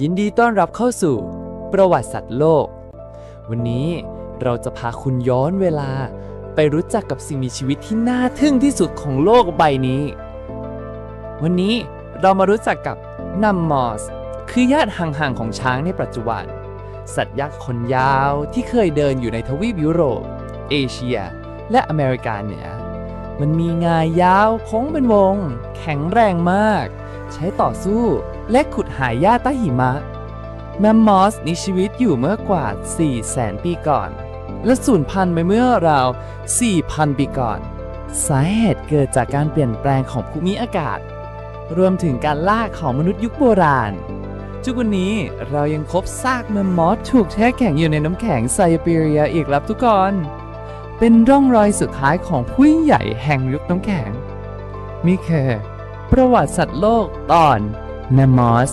ยินดีต้อนรับเข้าสู่ ประวัติศาสตร์โลก วันนี้เราจะพาคุณย้อนเวลาไปรู้จักกับสิ่งมีชีวิตที่น่าทึ่งที่สุดของโลกใบนี้ วันนี้เรามารู้จักกับนัมมอส คือญาติห่างๆของช้างในปัจจุบัน สัตว์ยักษ์ขนยาวที่เคยเดินอยู่ในทวีปยุโรป เอเชีย และอเมริกาเหนือมันมีงายยาวโค้งเป็นวง แข็งแรงมาก ใช้ต่อสู้ และขุดหาหญ้าใต้หิมะ แมมมอสมีชีวิตอยู่เมื่อกว่า4แสนปีก่อน และสูญพันธุ์ไปเมื่อราว 4,000 ปีก่อน สาเหตุเกิดจากการเปลี่ยนแปลงของภูมิอากาศ รวมถึงการล่าของมนุษย์ยุคโบราณทุกวันนี้เรายังพบซากแมมมอสถูกแช่แข็งอยู่ในน้ำแข็งไซบีเรียอีกแล้วทุกคน เป็นร่องรอยสุดท้ายของผู้ใหญ่แห่งยุคน้ำแข็งนี่คือ ประวัติสัตว์โลกตอนแมมมอส